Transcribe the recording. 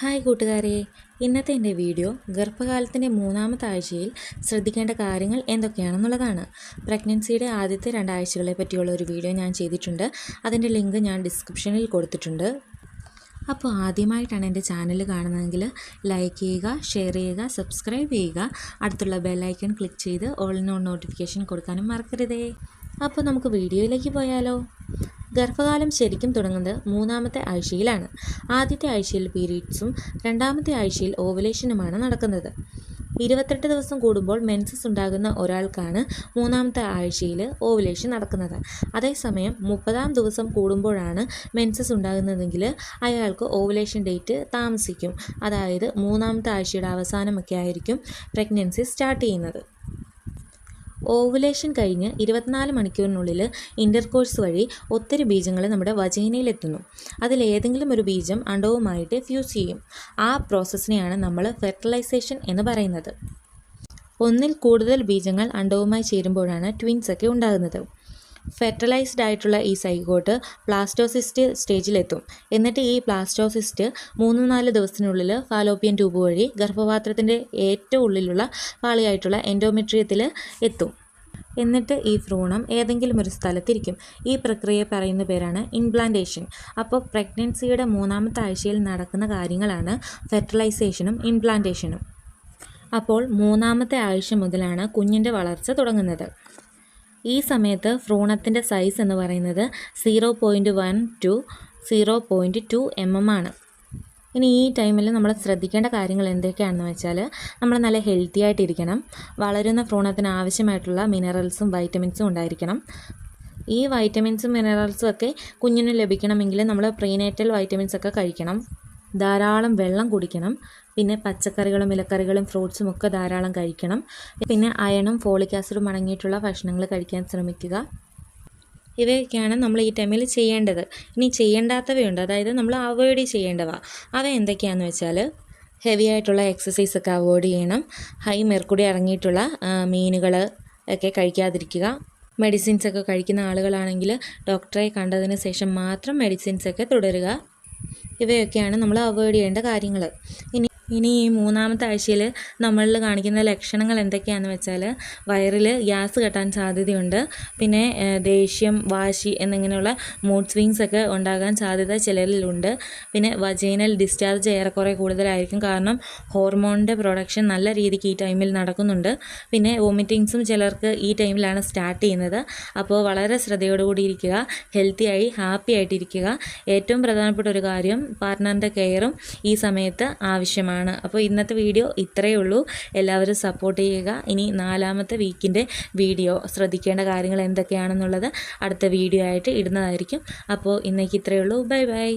Hi കൂട്ടുകാരെ ഇന്നത്തെ എന്റെ വീഡിയോ ഗർഭകാലത്തിന്റെ മൂന്നാമത്തെ ആഴ്ചയിൽ ശ്രദ്ധിക്കേണ്ട കാര്യങ്ങൾ എന്തൊക്കെയാണെന്നുള്ളതാണ്. പ്രഗ്നൻസിയുടെ ആദ്യത്തെ രണ്ടാഴ്ചകളെ പറ്റിയുള്ള ഒരു വീഡിയോ ഞാൻ ചെയ്തിട്ടുണ്ട്. അതിന്റെ ലിങ്ക് ഞാൻ ഡിസ്ക്രിപ്ഷനിൽ കൊടുത്തിട്ടുണ്ട്. അപ്പോൾ ആദ്യമായിട്ടാണ് എന്റെ ചാനൽ കാണുന്നതെങ്കിൽ ലൈക്ക് ചെയ്യുക ഷെയർ ചെയ്യുക സബ്സ്ക്രൈബ് ചെയ്യുക. അടുത്തുള്ള ബെല്ലൈക്കൺ ക്ലിക്ക് ചെയ്ത് ഓൾ നോൺ നോട്ടിഫിക്കേഷൻ കൊടുക്കാനും മറക്കരുതേ. അപ്പോൾ നമുക്ക് വീഡിയോയിലേക്ക് പോയാലോ? ഗർഭകാലം ശരിക്കും തുടങ്ങുന്നത് മൂന്നാമത്തെ ആഴ്ചയിലാണ്. ആദ്യത്തെ ആഴ്ചയിൽ പീരീഡ്സും രണ്ടാമത്തെ ആഴ്ചയിൽ ഓവലേഷനുമാണ് നടക്കുന്നത്. ഇരുപത്തെട്ട് ദിവസം കൂടുമ്പോൾ മെൻസസ് ഉണ്ടാകുന്ന ഒരാൾക്കാണ് മൂന്നാമത്തെ ആഴ്ചയിൽ ഓവുലേഷൻ നടക്കുന്നത്. അതേസമയം മുപ്പതാം ദിവസം കൂടുമ്പോഴാണ് മെൻസസ് ഉണ്ടാകുന്നതെങ്കിൽ അയാൾക്ക് ഓവുലേഷൻ ഡേറ്റ് താമസിക്കും. അതായത് മൂന്നാമത്തെ ആഴ്ചയുടെ അവസാനമൊക്കെ ആയിരിക്കും പ്രഗ്നൻസി സ്റ്റാർട്ട് ചെയ്യുന്നത്. ഓവുലേഷൻ കഴിഞ്ഞ് ഇരുപത്തിനാല് മണിക്കൂറിനുള്ളിൽ ഇന്റർകോഴ്സ് വഴി ഒത്തിരി ബീജങ്ങൾ നമ്മുടെ വജൈനയിലെത്തുന്നു. അതിലേതെങ്കിലും ഒരു ബീജം അണ്ടവുമായിട്ട് ഫ്യൂസ് ചെയ്യും. ആ പ്രോസസ്സിനെയാണ് നമ്മൾ ഫെർട്ടിലൈസേഷൻ എന്ന് പറയുന്നത്. ഒന്നിൽ കൂടുതൽ ബീജങ്ങൾ അണ്ടവുമായി ചേരുമ്പോഴാണ് ട്വിൻസ് ഒക്കെ ഉണ്ടാകുന്നത്. ഫെർട്ടിലൈസ്ഡ് ആയിട്ടുള്ള ഈ സൈഗോട്ട് പ്ലാസ്റ്റോസിസ്റ്റ് സ്റ്റേജിലെത്തും. എന്നിട്ട് ഈ പ്ലാസ്റ്റോസിസ്റ്റ് മൂന്ന് നാല് ദിവസത്തിനുള്ളിൽ ഫാലോപ്പിയൻ ട്യൂബ് വഴി ഗർഭപാത്രത്തിന്റെ ഏറ്റവും ഉള്ളിലുള്ള പാളിയായിട്ടുള്ള എൻഡോമെട്രിയത്തിൽ എത്തും. എന്നിട്ട് ഈ ഭ്രൂണം ഏതെങ്കിലും ഒരു സ്ഥലത്തിരിക്കും. ഈ പ്രക്രിയ പറയുന്ന പേരാണ് ഇംപ്ലാന്റേഷൻ അപ്പോൾ പ്രഗ്നൻസിയുടെ മൂന്നാമത്തെ ആഴ്ചയിൽ നടക്കുന്ന കാര്യങ്ങളാണ് ഫെർട്ടിലൈസേഷനും ഇംപ്ലാന്റേഷനും അപ്പോൾ മൂന്നാമത്തെ ആഴ്ച മുതലാണ് കുഞ്ഞിന്റെ വളർച്ച തുടങ്ങുന്നത്. ഈ സമയത്ത് ഭ്രൂണത്തിന്റെ സൈസ് എന്ന് പറയുന്നത് zero point one two zero point two M M ആണ്. ഇനി ഈ ടൈമിൽ നമ്മൾ ശ്രദ്ധിക്കേണ്ട കാര്യങ്ങൾ എന്തൊക്കെയാണെന്ന് വെച്ചാൽ നമ്മൾ നല്ല ഹെൽത്തി ആയിട്ടിരിക്കണം. വളരുന്ന ഭ്രൂണത്തിന് ആവശ്യമായിട്ടുള്ള മിനറൽസും വൈറ്റമിൻസും ഉണ്ടായിരിക്കണം. ഈ വൈറ്റമിൻസും മിനറൽസും ഒക്കെ കുഞ്ഞിന് ലഭിക്കണമെങ്കിൽ നമ്മൾ പ്രീനേറ്റൽ വൈറ്റമിൻസ് ഒക്കെ കഴിക്കണം. ധാരാളം വെള്ളം കുടിക്കണം. പിന്നെ പച്ചക്കറികളും ഇലക്കറികളും ഫ്രൂട്ട്സും ഒക്കെ ധാരാളം കഴിക്കണം. പിന്നെ അയണും ഫോളിക് ആസിഡും അടങ്ങിയിട്ടുള്ള ഭക്ഷണങ്ങൾ കഴിക്കാൻ ശ്രമിക്കുക. ഇവയൊക്കെയാണ് നമ്മൾ ഈ ടൈമിൽ ചെയ്യേണ്ടത്. ഇനി ചെയ്യേണ്ടാത്തവയുണ്ട്. അതായത് നമ്മൾ അവോയ്ഡ് ചെയ്യേണ്ടവ. അവ എന്തൊക്കെയാണെന്ന് വെച്ചാൽ ഹെവി ആയിട്ടുള്ള എക്സസൈസ് ഒക്കെ അവോയ്ഡ് ചെയ്യണം. ഹൈ മെർക്കുടി അടങ്ങിയിട്ടുള്ള മീനുകൾ ഒക്കെ കഴിക്കാതിരിക്കുക. മെഡിസിൻസ് ഒക്കെ കഴിക്കുന്ന ആളുകളാണെങ്കിൽ ഡോക്ടറെ കണ്ടതിന് ശേഷം മാത്രം മെഡിസിൻസ് ഒക്കെ തുടരുക. ഇവയൊക്കെയാണ് നമ്മൾ അവോയ്ഡ് ചെയ്യേണ്ട കാര്യങ്ങൾ. ഇനി ഇനി ഈ മൂന്നാമത്തെ ആഴ്ചയിൽ നമ്മളിൽ കാണിക്കുന്ന ലക്ഷണങ്ങൾ എന്തൊക്കെയാണെന്ന് വെച്ചാൽ വയറിൽ ഗ്യാസ് കെട്ടാൻ സാധ്യതയുണ്ട്. പിന്നെ ദേഷ്യം വാശി എന്നിങ്ങനെയുള്ള മൂഡ് സ്വിങ്സ് ഒക്കെ ഉണ്ടാകാൻ സാധ്യത ചിലരിലുണ്ട്. പിന്നെ വജൈനൽ ഡിസ്ചാർജ് ഏറെക്കുറെ കൂടുതലായിരിക്കും. കാരണം ഹോർമോണിന്റെ പ്രൊഡക്ഷൻ നല്ല രീതിക്ക് ഈ ടൈമിൽ നടക്കുന്നുണ്ട്. പിന്നെ വോമിറ്റിങ്സും ചിലർക്ക് ഈ ടൈമിലാണ് സ്റ്റാർട്ട് ചെയ്യുന്നത്. അപ്പോൾ വളരെ ശ്രദ്ധയോടുകൂടി ഇരിക്കുക ഹെൽത്തിയായി ഹാപ്പി ആയിട്ടിരിക്കുക. ഏറ്റവും പ്രധാനപ്പെട്ട ഒരു കാര്യം പാർട്ട്ണറിന്റെ കെയറും ഈ സമയത്ത് ആവശ്യമാണ്. ആണ്. അപ്പോൾ ഇന്നത്തെ വീഡിയോ ഇത്രയേ ഉള്ളൂ. എല്ലാവരും സപ്പോർട്ട് ചെയ്യുക. ഇനി നാലാമത്തെ വീക്കിന്റെ വീഡിയോ ശ്രദ്ധിക്കേണ്ട കാര്യങ്ങൾ എന്തൊക്കെയാണെന്നുള്ളത് അടുത്ത വീഡിയോ ആയിട്ട് ഇടുന്നതായിരിക്കും. അപ്പോൾ ഇന്നേക്ക് ഇത്രയേ ഉള്ളൂ. Bye bye.